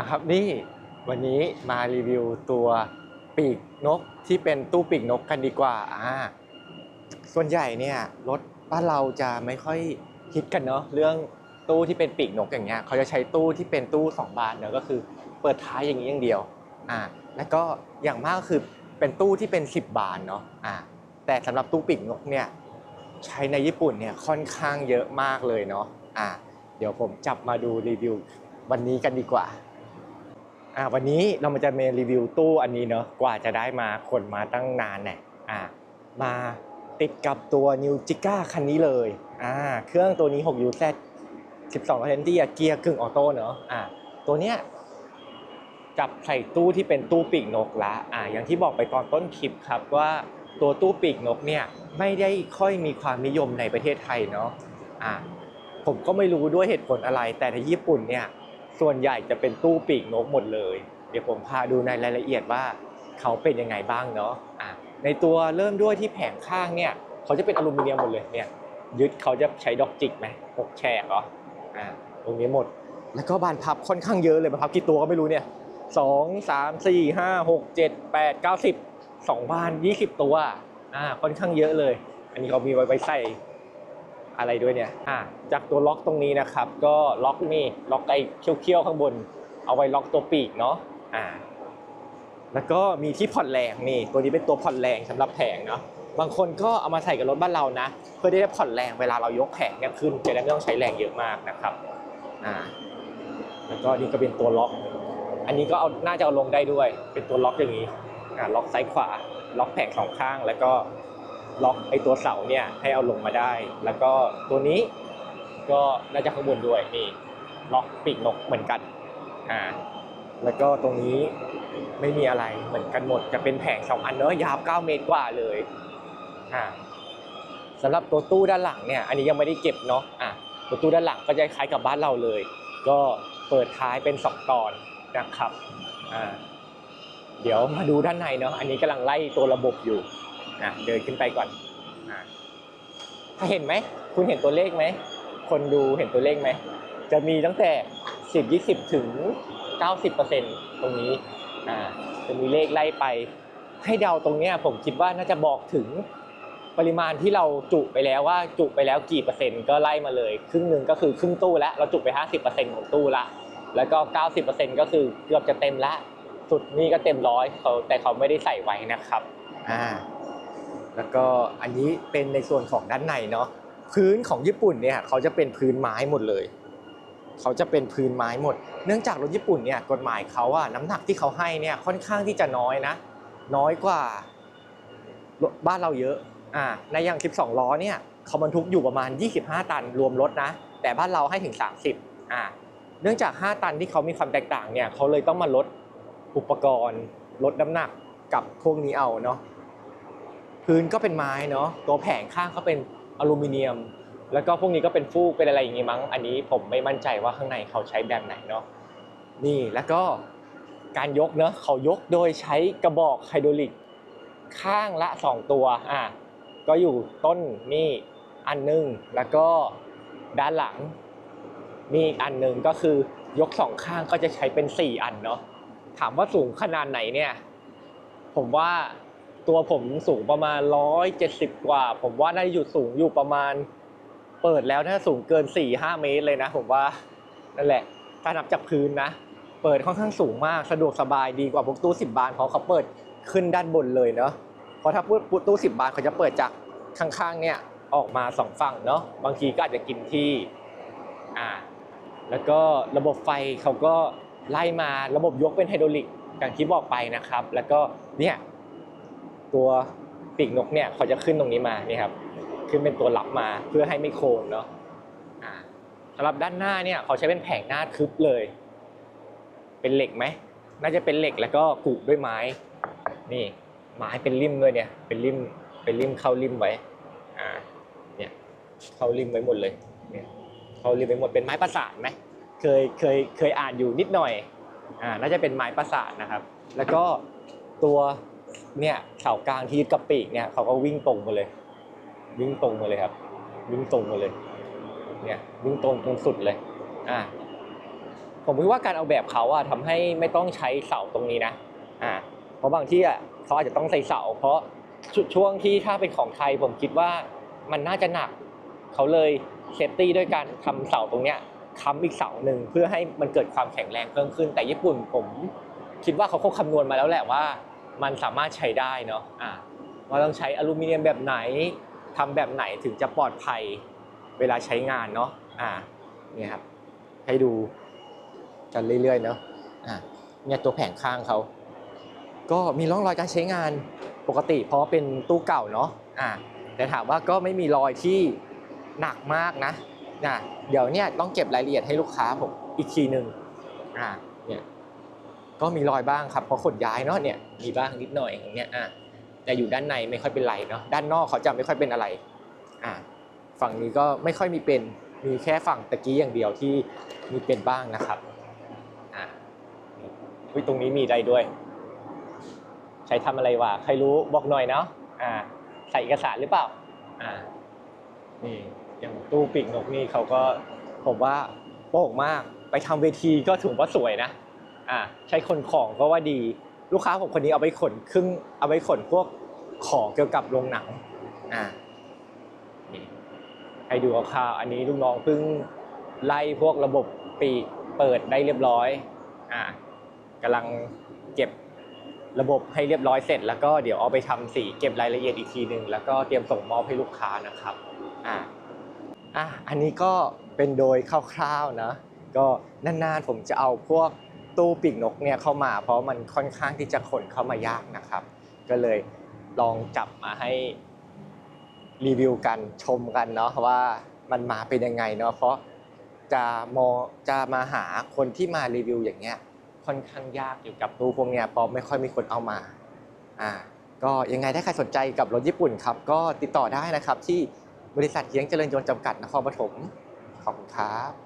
นะครับนี่วันนี้มารีวิวตัวปีกนกที่เป็นตู้ปีกนกกันดีกว่าอ่าส่วนใหญ่เนี่ยรถบ้านเราจะไม่ค่อยคิดกันเนาะเรื่องตู้ที่เป็นปีกนกอย่างเงี้ยเขาจะใช้ตู้ที่เป็นตู้สองบานเนอะก็คือเปิดท้ายอย่างนี้อย่างเดียวอ่าแล้วก็อย่างมากก็คือเป็นตู้ที่เป็น 10 บานเนาะอ่าแต่สำหรับตู้ปีกนกเนี่ยใช้ในญี่ปุ่นเนี่ยค่อนข้างเยอะมากเลยเนาะอ่าเดี๋ยวผมจับมาดูรีวิววันนี้กันดีกว่า อ่าวันนี้เรามาจะเมรีวิวตู้อันนี้เนาะกว่าจะได้มาคนมาตั้งนานเนี่ยอ่ามาติดกับตัว New j i g a คันนี้เลยอ่าเครื่องตัวนี้ 6UZ 12 p ที่เกียร์กึ่งออโต้เนาะอ่าตัวเนี้ยจับใส่ตู้ที่เป็นตู้ปีกนกละอ่าอย่างที่บอกไปตอนต้นคลิปครับว่าตัวตู้ปีกนกเนี่ยไม่ได้ค่อยมีความนิยมในประเทศไทยเนาะอ่าผมก็ไม่รู้ด้วยเหตุผลอะไร แต่ในญี่ปุ่นเนี่ย ส่วนใหญ่จะเป็นตู้ปีกนกหมดเลย เดี๋ยวผมพาดูในรายละเอียดว่าเขาเป็นยังไงบ้างเนาะอะในตัวเริ่มด้วยที่แผงข้างเนี่ยเขาจะเป็นอลูมิเนียมหมดเลยเนี่ยยึดเขาจะใช้ดอกจิกไหมหกแฉกเหรออ่าตรงนี้หมด แล้วก็บานพับค่อนข้างเยอะเลยบานพับกี่ตัวก็ไม่รู้เนี่ยสองสามสี่ห้าหกเจ็ดแปดเก้าสิบสองบานยี่สิบตัวอ่าค่อนข้างเยอะเลย อันนี้เขามีไว้ใส่ อะไรด้วยเนี่ยอะจากตัวล็อกตรงนี้นะครับ ก็ล็อกนี่ล็อกไอ้เขี้ยวๆข้างบน เอาไว้ล็อกตัวปีกเนาะอ่าแล้วก็มีที่ผ่อนแรงนี่ตัวนี้เป็นตัวผ่อนแรงสำหรับแผงเนาะบางคนก็เอามาใส่กับรถบ้านเรานะ เพื่อได้ผ่อนแรงเวลาเรายกแผงเนี่ยขึ้นจะได้ไม่ต้องใช้แรงเยอะมากนะครับอ่าแล้วก็นี่ก็เป็นตัวล็อก อันนี้ก็เอาน่าจะเอาลงได้ด้วย เป็นตัวล็อกอย่างนี้อ่าล็อกซ้ายขวา ล็อกแผงสองข้างแล้วก็ ล็อกไอตัวเสาเนี่ยให้เอาลงมาได้ แล้วก็ตัวนี้ก็น่าจะข้างบนด้วยนี่ล็อกปีกนกเหมือนกันอ่าแล้วก็ตรงนี้ไม่มีอะไรเหมือนกันหมดจะเป็นแผงสองอันเนอะยาว9เมตรกว่าเลยอ่าสำหรับตัวตู้ด้านหลังเนี่ยอันนี้ยังไม่ได้เก็บเนาะอะตัวตู้ด้านหลังก็จะคล้ายกับบ้านเราเลย ก็เปิดท้ายเป็นสองตอนนะครับอ่าเดี๋ยวมาดูด้านในเนาะอันนี้กำลังไล่ตัวระบบอยู่ อะเดินขึ้นไปก่อนอะถ้าเห็นไหม คุณเห็นตัวเลขไหม คนดูเห็นตัวเลขไหม จะมีตั้งแต่10 20ถึง90%ตรงนี้อ่าจะมีเลขไล่ไป ให้เดาตรงเนี้ยผมคิดว่าน่าจะบอกถึงปริมาณที่เราจุไปแล้วว่าจุไปแล้วกี่เปอร์เซ็นต์ก็ไล่มาเลย ครึ่งหนึ่งก็คือครึ่งตู้แล้วเราจุไป 50%ของตู้ละแล้วก็ 90%ก็คือเกือบจะเต็มละสุดนี่ก็เต็มร้อยเขาแต่เขาไม่ได้ใส่ไว้นะครับอ่า แล้วก็อันนี้เป็นในส่วนของด้านในเนาะพื้นของญี่ปุ่นเนี่ยเขาจะเป็นพื้นไม้หมดเลย เขาจะเป็นพื้นไม้หมด เนื่องจากรถญี่ปุ่นเนี่ยกฎหมายเขาอะน้ำหนักที่เขาให้เนี่ยค่อนข้างที่จะน้อยนะ น้อยกว่าบ้านเราเยอะอ่าในอย่าง 12 ล้อเนี่ยเขาบรรทุกอยู่ประมาณ 25 ตันรวมรถนะ แต่บ้านเราให้ถึง 30อ่าเนื่องจาก 5 ตันที่เขามีความแตกต่างเนี่ยเขาเลยต้องมาลดอุปกรณ์ลดน้ำหนักกับพวกนี้เอาเนาะ พื้นก็เป็นไม้เนาะตัวแผงข้างก็เป็นอลูมิเนียม แล้วก็พวกนี้ก็เป็นฟูกเป็นอะไรอย่างงี้มั้ง อันนี้ผมไม่มั่นใจว่าข้างในเขาใช้แบบไหนเนาะนี่แล้วก็การยกเนาะเขายกโดยใช้กระบอกไฮดรอลิกข้างละ 2 ตัวอะก็อยู่ต้นนี่อันหนึงแล้วก็ด้านหลังมีอีกอันหนึ่งก็คือยกสองข้างก็จะใช้เป็น 4 อันเนาะถามว่าสูงขนาดไหนเนี่ย ผมว่า ตัวผมสูงประมาณร้อยเจ็ดสิบกว่า ผมว่าน่าจะอยู่สูงอยู่ประมาณ เปิดแล้วน่าสูงเกิน4ี่ห้าเมตรเลยนะ ผมว่านั่นแหละ ถ้านับจากพื้นนะ เปิดค่อนข้างสูงมากสะดวกสบายดีกว่าพวกตู้สิบบานเพราะเขาเปิดขึ้นด้านบนเลยเนาะเพราะถ้าพูดตู้สิบบานเขาจะเปิดจากข้างๆเนี่ยออกมาสองฝั่งเนาะบางทีก็อาจจะกินที่อ่าแล้วก็ระบบไฟเขาก็ไล่มาระบบยกเป็นไฮดรอลิกอย่างที่บอกไปนะครับ แล้วก็เนี่ย ตัวปีกนกเนี่ยเขาจะขึ้นตรงนี้มานี่ครับขึ้นเป็นตัวรับมาเพื่อให้ไม่โค้งเนาะสำหรับด้านหน้าเนี่ยเขาใช้เป็นแผงหน้าทึบเลย เป็นเหล็กไหมน่าจะเป็นเหล็กแล้วก็กุด้วยไม้ นี่ไม้เป็นริมด้วยเนี่ย เป็นริมเป็นริมเข้าริมไว้อ่าเนี่ยเข้าริมไว้หมดเลยเนี่ยเข้ารียกไปหมดเป็นไม้ประสานไหมเคยเคยเคยอ่านอยู่นิดหน่อยอ่าน่าจะเป็นไม้ประสานนะครับ แล้วก็ตัว เนี่ยเสากลางที่ยึดกับปีกเนี่ยเขาก็วิ่งตรงมาเลย วิ่งตรงมาเลยครับ วิ่งตรงมาเลย เนี่ยวิ่งตรงตรงสุดเลย อ่าผมคิดว่าการเอาแบบเขาอะทำให้ไม่ต้องใช้เสาตรงนี้นะ อ่า เพราะบางที่อะเขาอาจจะต้องใส่เสา เพราะช่วงที่ถ้าเป็นของไทยผมคิดว่ามันน่าจะหนัก เขาเลยเซฟตี้ด้วยการทำเสาตรงเนี้ยค้ำอีกเสาหนึ่งเพื่อให้มันเกิดความแข็งแรงเพิ่มขึ้น แต่ญี่ปุ่นผมคิดว่าเขาคงคำนวณมาแล้วแหละว่า มันสามารถใช้ได้เนาะอ่าว่าต้องใช้อลูมิเนียมแบบไหนทำแบบไหนถึงจะปลอดภัยเวลาใช้งานเนาะอ่าเนี่ยครับให้ดูกันเรื่อยๆเนาะอะเนี่ยตัวแผงข้างเขาก็มีร่องรอยการใช้งานปกติ เพราะเป็นตู้เก่าเนาะอะแต่ถามว่าก็ไม่มีรอยที่หนักมากนะนะเดี๋ยวเนี่ยต้องเก็บรายละเอียดให้ลูกค้าผมอีกทีหนึ่งอะเนี่ย ก็มีรอยบ้างครับเพราะขนย้ายเนาะเนี่ยมีบ้างนิดหน่อยอย่างเงี้ยอะแต่อยู่ด้านในไม่ค่อยเป็นไรเนาะด้านนอกเขาจะไม่ค่อยเป็นอะไรอะฝั่งนี้ก็ไม่ค่อยมีเป็นมีแค่ฝั่งตะกี้อย่างเดียวที่มีเป็นบ้างนะครับอ่าอุ้ยตรงนี้มีอะไรด้วย ใช้ทำอะไรวะใครรู้บอกหน่อยเนาะอ่าใส่เอกสารหรือเปล่าอ่านี่อย่างตู้ปีกนกนี่เขาก็ผมว่าโป่งมากไปทำเวทีก็ถือว่าสวยนะ อ่าใช้ขนของก็ว่าดี ลูกค้าผมคนนี้เอาไปขนครึ่งเอาไปขนพวกของเกี่ยวกับโรงหนังอ่านี่ให้ดูคร่าวๆอันนี้ลูกน้องเพิ่งไล่พวกระบบปีกเปิดได้เรียบร้อยอ่ากำลังเก็บระบบให้เรียบร้อยเสร็จ แล้วก็เดี๋ยวเอาไปทำสีเก็บรายละเอียดอีกทีหนึ่งแล้วก็เตรียมส่งมอบให้ลูกค้านะครับอ่าอะอันนี้ก็เป็นโดยคร่าวๆนะ ก็นานๆผมจะเอาพวก ตู้ปีกนกเนี่ยเข้ามา เพราะมันค่อนข้างที่จะขนเข้ามายากนะครับ ก็เลยลองจับมาให้รีวิวกันชมกันเนาะว่ามันมาเป็นยังไงเนาะเพราะจะมองจะมาหาคนที่มารีวิวอย่างเงี้ยค่อนข้างยากอยู่กับตู้พวกเนี้ยเพราะไม่ค่อยมีคนเอามาอ่าก็ยังไงถ้าใครสนใจกับรถญี่ปุ่นครับ ก็ติดต่อได้นะครับที่บริษัทเยียงเจริญยนต์จำกัดนครปฐมขอบคุณครับ